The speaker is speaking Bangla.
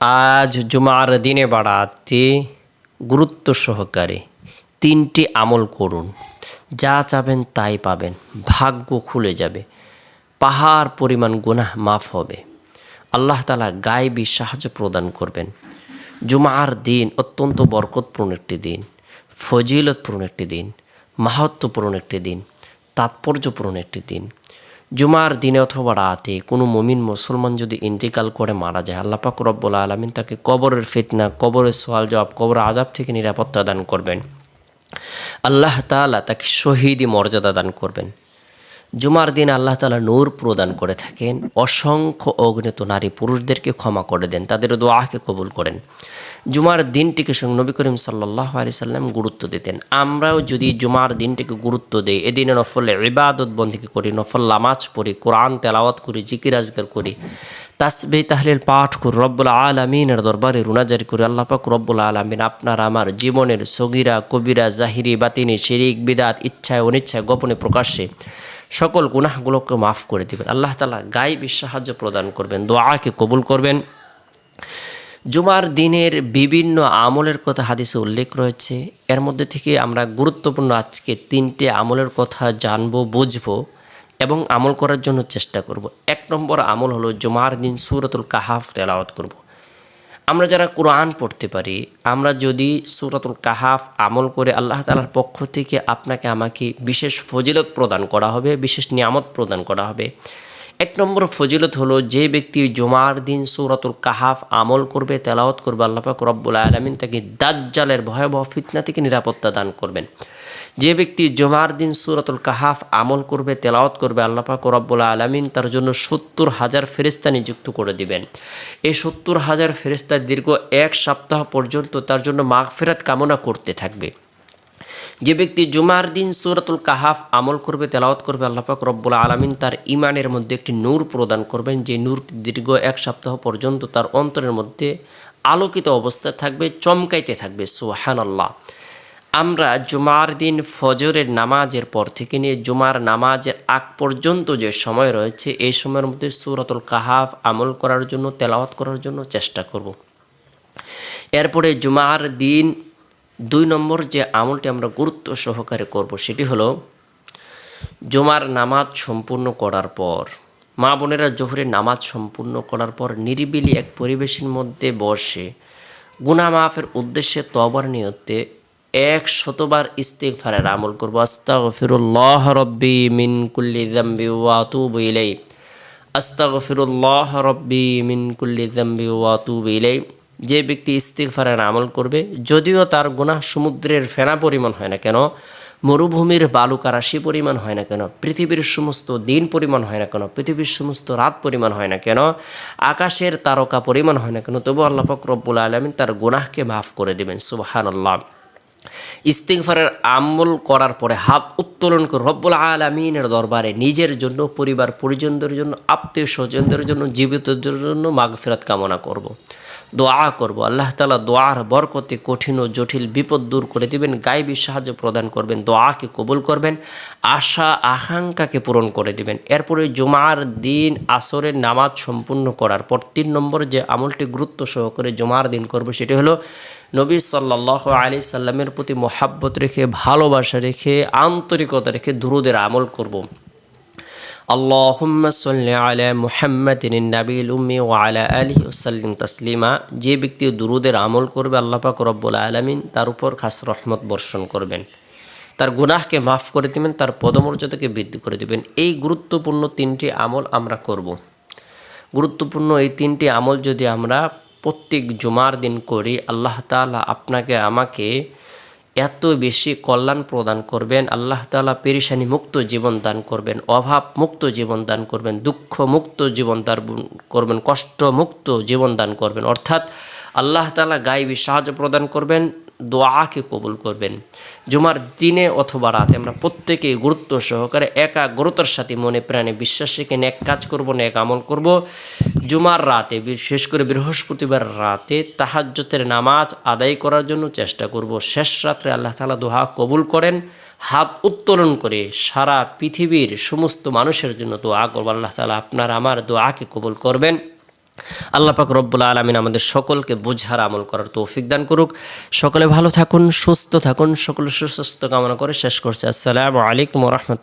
আজ জুমার দিনে বাড়াতে গুরুত্ব সহকারে তিনটি আমল করুন। যা চাবেন তাই পাবেন। ভাগ্য খুলে যাবে। পাহাড় পরিমাণ গুনাহ মাফ হবে। আল্লাহ তালা গায়েবী সাহায্য প্রদান করবেন। জুমার দিন অত্যন্ত বরকতপূর্ণ একটি দিন, ফজিলতপূর্ণ একটি দিন মাহাত্মপূর্ণ একটি দিন, তাৎপর্যপূর্ণ একটি দিন। জুমার দিনে অথবা রাতে কোনো মমিন মুসলমান যদি ইন্তিকাল করে মারা যায় আল্লাপাক রব্বুল আলমিন তাকে কবরের ফিতনা, কবরের সোয়াল জবাব কবর আজাব থেকে নিরাপত্তা দান করবেন। আল্লাহ তালা তাকে শহীদি মর্যাদা দান করবেন। জুমার দিন আল্লাহ তালা নূর প্রদান করে থাকেন। অসংখ্য অগণিত নারী পুরুষদেরকে ক্ষমা করে দেন, তাদের দোয়াকে কবুল করেন। জুমার দিনটিকে সঙ্গে নবী করিম সাল্লাহ আলি সাল্লাম গুরুত্ব দিতেন। আমরাও যদি জুমার দিনটিকে গুরুত্ব দিই, এদিনে নফলে ইবাদত বন্দিকে করি, নফল লামাজ পড়ি, কোরআন তেলাওয়াত করি, জিকির আজগার করি তাসবে তাহলিল পাঠ করি, রব্বুল আলমিনের দরবারে রুনাজারি করি, আল্লাহ পাক রব্বুল আলমিন আপনার, আমার জীবনের সগিরা, কবিরা, জাহিরি, বাতিনি, শিরিক, বিদাত, ইচ্ছায়, অনিচ্ছায়, গোপনে প্রকাশ্যে সকল গুনাহগুলোকে মাফ করে দিবেন। আল্লাহ তালা গাইবী সাহায্য প্রদান করবেন, দোয়াকে কবুল করবেন। জুমার দিনের বিভিন্ন আমলের কথা হাদিসে উল্লেখ রয়েছে। এর মধ্যে থেকে আমরা গুরুত্বপূর্ণ আজকে তিনটে আমলের কথা জানব, বুঝব এবং আমল করার জন্য চেষ্টা করব। এক নম্বর আমল হলো জুমার দিন সুরতুল কাহাফ তেলাওয়াত করব। আমরা যারা কোরআন পড়তে পারি, আমরা যদি সুরাতুল কাহাফ আমল করে আল্লাহ তালার পক্ষ থেকে আপনাকে আমাকে বিশেষ ফজিলত প্রদান করা হবে, বিশেষ নিয়ামত প্রদান করা হবে এক নম্বর ফজিলত হলো, যে ব্যক্তি জুমার দিন সুরাতুল কাহাফ আমল করবে, তেলাওয়াত করবে আল্লাপাক রব্বুল আলমিন তাকে দাজ্জালের ভয়াবহ ফিতনা থেকে নিরাপত্তা দান করবেন। যে ব্যক্তি জুমার দিন সুরাতুল কাহাফ আমল করবে, তেলাওয়াত করবে আল্লাপাক রব্বুল আলমিন তার জন্য সত্তর হাজার ফেরিস্তা নিযুক্ত করে দিবেন। এই সত্তর হাজার ফেরিস্তা দীর্ঘ এক সপ্তাহ পর্যন্ত তার জন্য মাগফেরাত কামনা করতে থাকবে। যে ব্যক্তি জুমার দিন সুরাতুল কাহাফ আমল করবে, তেলাওয়াত করবে আল্লাপাক রব্বুল আলমিন তার ইমানের মধ্যে একটি নূর প্রদান করবেন। যে নূর দীর্ঘ এক সপ্তাহ পর্যন্ত তার অন্তরের মধ্যে আলোকিত অবস্থায় থাকবে, চমকাইতে থাকবে। সোহান আল্লাহ আমরা জুমার দিন ফজরের নামাজের পর থেকে নিয়ে জুমার নামাজের আগ পর্যন্ত যে সময় রয়েছে, এই সময়ের মধ্যে সুরাতুল কাহাফ আমল করার জন্য, তেলাওয়াত করার জন্য চেষ্টা করব। এরপরে জুমার দিন দুই নম্বর যে আমলটি আমরা গুরুত্ব সহকারে করব সেটি হলো জুমার নামাজ সম্পূর্ণ করার পর, মা বোনেরা জোহরের নামাজ সম্পূর্ণ করার পর নিরিবিলি এক পরিবেশের মধ্যে বসে গুনা মাফের উদ্দেশ্যে তবর নিয়তে এক শতবার ইস্তিগফারের আমল করব। আস্তাগফিরুল্লাহ রব্বি মিন কুল্লি যামবি ওয়া আতুবু ইলাই আস্তাগফিরুল্লাহ রব্বি মিন কুল্লি যামবি ওয়া আতুবু ইলাই যে ব্যক্তি ইস্তিগফারের আমল করবে, যদিও তার গুনাহ সমুদ্রের ফেনা পরিমাণ হয় না কেন, মরুভূমির বালুকা রাশি পরিমাণ হয় না কেন, পৃথিবীর সমস্ত দিন পরিমাণ হয় না কেন, পৃথিবীর সমস্ত রাত পরিমাণ হয় না কেন, আকাশের তারকা পরিমাণ হয় না কেন তবু আল্লাহ পাক রব্বুল আলমিন তার গুনাহকে মাফ করে দেবেন সুবাহান আল্লাহ ইস্তিগফারের আমল করার পরে হাত উত্তোলন করে রব্বুল আলমিনের দরবারে নিজের জন্য, পরিবার পরিজনদের জন্য, আত্মীয় স্বজনদের জন্য, জীবিতদের জন্য মাগফেরাত কামনা করব। দোয়া করব। আল্লাহ তালা দোয়ার বরকতে কঠিন ও জটিল বিপদ দূর করে দিবেন, গায়েবী সাহায্য প্রদান করবেন, দোয়াকে কবুল করবেন, আশা, আকাঙ্ক্ষাকে পূরণ করে দিবেন। এরপরে জুমার দিন আসরের নামাজ সম্পূর্ণ করার পর তিন নম্বর যে আমলটি গুরুত্ব সহকারে জুমার দিন করব সেটি হলো, নবী সাল্লাহ আলি সাল্লামের প্রতি মোহাব্বত রেখে, ভালোবাসা রেখে, আন্তরিকতা রেখে দুরুদের আমল করব। আল্লাহুম্মা সাল্লি আলা মুহাম্মাদিন নাবিল উম্মি ওয়া আলা আলিহি ওয়াসাল্লিম তাসলিমা। যে ব্যক্তি দুরুদের আমল করবে, আল্লাহ পাক রব্বুল আলামিন তার উপর খাস রহমত বর্ষণ করবেন। তার গুনাহকে মাফ করে দিবেন, তার পদমর্যাদাকে বৃদ্ধি করে দিবেন। এই গুরুত্বপূর্ণ তিনটি আমল আমরা করব। গুরুত্বপূর্ণ এই তিনটি আমল যদি আমরা প্রত্যেক জুমার দিন করি, আল্লাহ তালা আপনাকে, আমাকে এত বেশি কল্যাণ প্রদান করবেন, আল্লাহ তালা পেরেশানি মুক্ত জীবন দান করবেন, অভাব মুক্ত জীবন দান করবেন, দুঃখ মুক্ত জীবন দান করবেন, কষ্ট মুক্ত জীবন দান করবেন। অর্থাৎ আল্লাহ তালা গাইবি সাহায্য প্রদান করবেন, দোয়াকে কবুল করবেন। জুমার দিনে অথবা রাতে আমরা প্রত্যেকেই গুরুত্ব সহকারে একাগ্রতার সাথে মনে প্রাণে বিশ্বাস রেখে নেক কাজ করব, নেক আমল করব। জুমার রাতে বিশেষ করে বৃহস্পতিবার রাতে তাহাজ্যতের নামাজ আদায় করার জন্য চেষ্টা করব। শেষ রাত্রে আল্লাহ তালা দোহা কবুল করেন, হাত উত্তোলন করে সারা পৃথিবীর সমস্ত মানুষের জন্য দোয়া করব। আল্লাহ তালা আপনার আমার দোয়াকে কবুল করবেন। আল্লাহ পাক রব্বুল আলমিন আমাদের সকলকে বোঝার আমল করার তৌফিক দান করুক। সকলে ভালো থাকুন, সুস্থ থাকুন, সকলে সুস্বাস্থ্য কামনা করে শেষ করছে। আসসালামু আলাইকুম রহমতুল